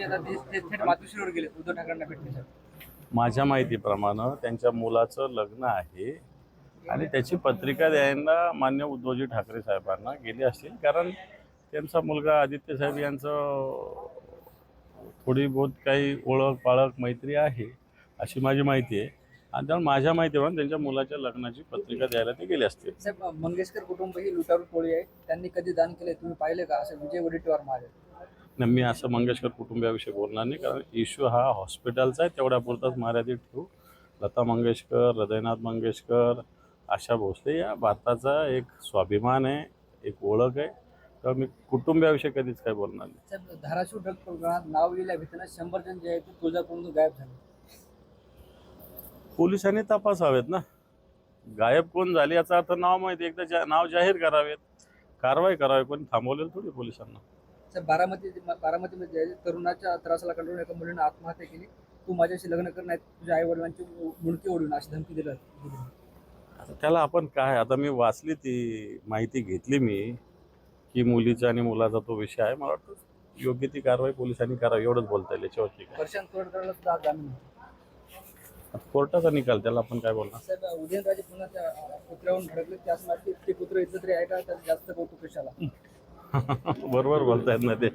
ते आता ते- ते थेट मातोश्रीवर गेले उद्धव ठाकरेंना भेटण्यासाठी माझ्या माहितीप्रमाणे त्यांच्या मुलाचं लग्न आहे आणि त्याची पत्रिका द्यायला मान्य उद्धवजी ठाकरे साहेबांना गेले असतील. कारण त्यांचा मुलगा आदित्य साहेब यांचं थोडी बहुत काही ओळख पाळख मैत्री आहे अशी माझी माहिती आहे. आणि त्यामुळे माझ्या माहितीप्रमाणे त्यांच्या मुलाच्या लग्नाची पत्रिका द्यायला ते गेले असतील. साहेब मंगेशकर कुटुंब ही लुटारू टोळी आहे. त्यांनी कधी दान केले तुम्ही पाहिले का? असं विजय वडेट्टीवार म्हणाले नाही मी असं मंगेशकर कुटुंबियाविषयी बोलणार नाही कारण इश्यू हा हॉस्पिटलचा आहे तेवढ्या पुरताच मर्यादित ठेवू. लता मंगेशकर हृदयनाथ मंगेशकर आशा भोसले या भारताचा एक स्वाभिमान आहे एक ओळख आहे. तर मी कुटुंबियाविषयी कधीच काही बोलणार नाही. धाराशिव ड्रग प्रकरणात नाव लिहिल्या भीतीनं शंभर जण जे आहेत ते तुळजापूरमधून गायब झाले. पोलिसांनी तपासावेत ना. गायब कोण झाले याचा अर्थ नाव माहिती एकदा जा नाव जाहीर करावेत. कारवाई करावी कोणी थांबवलेलं थोडी पोलिसांना. बारामती बारामतीमध्ये तरुणाच्या त्रासाला कंटाळून एका मुलीनं आत्महत्या केली. तू माझ्याशी लग्न करणार तुझ्या आई वडिलांची मुडकी ओढून अशी धमकी दिली. आता त्याला आपण काय आता मी वाचली ती माहिती घेतली मी की मुलीचा आणि मुलाचा तो विषय आहे. मला वाटतं योग्य ती कारवाई पोलिसांनी करावी एवढंच बोलता येईल याच्यावरती काय प्रशांत सुद्धा आज जामीन. आता कोर्टाचा निकाल त्याला आपण काय बोलणार? साहेब उदयनराजे पुन्हा त्या पुतळ्यावरून धडकले त्याच माहिती ते पुत्र इज्जत रे आहे का? त्याचं जास्त कौतुक कशाला? बरोबर बोलतायत ना ते.